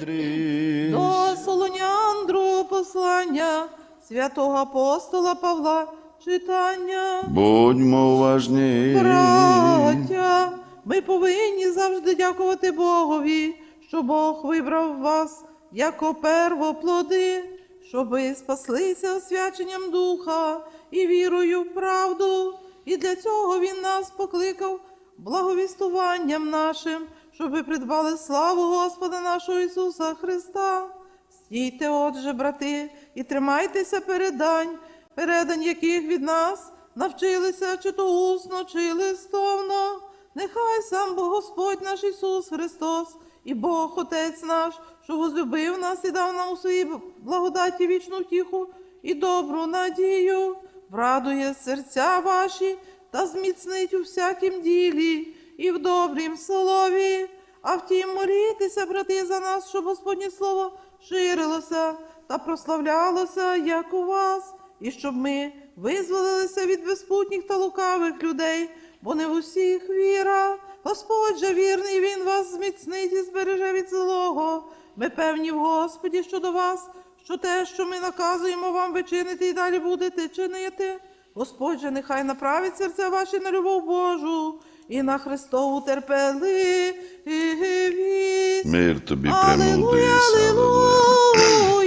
До Солонян другого послання святого апостола Павла читання. Будьмо уважні. Браття, ми повинні завжди дякувати Богові, що Бог вибрав вас як первоплоди, щоб ви спаслися освяченням духа і вірою в правду. І для цього Він нас покликав благовістуванням нашим, щоб ви придбали славу Господа нашого Ісуса Христа. Стійте, отже, брати, і тримайтеся передань, передань яких від нас навчилися чи то усно, чи листовно. Нехай сам Бог Господь наш Ісус Христос і Бог Отець наш, що возлюбив нас і дав нам у своїй благодаті вічну втіху і добру надію, врадує серця ваші та зміцнить у всякім ділі і в добрім слові. А втім, молітеся, брати, за нас, щоб Господнє Слово ширилося та прославлялося, як у вас, і щоб ми визволилися від безпутніх та лукавих людей, бо не в усіх віра. Господь же вірний, Він вас зміцнить і збереже від злого. Ми певні в Господі щодо вас, що те, що ми наказуємо вам ви чините і далі будете чинити. Господь же нехай направить серця ваші на любов Божу і на Христову терпеливість. Мир тобі премудрість. Алілуя.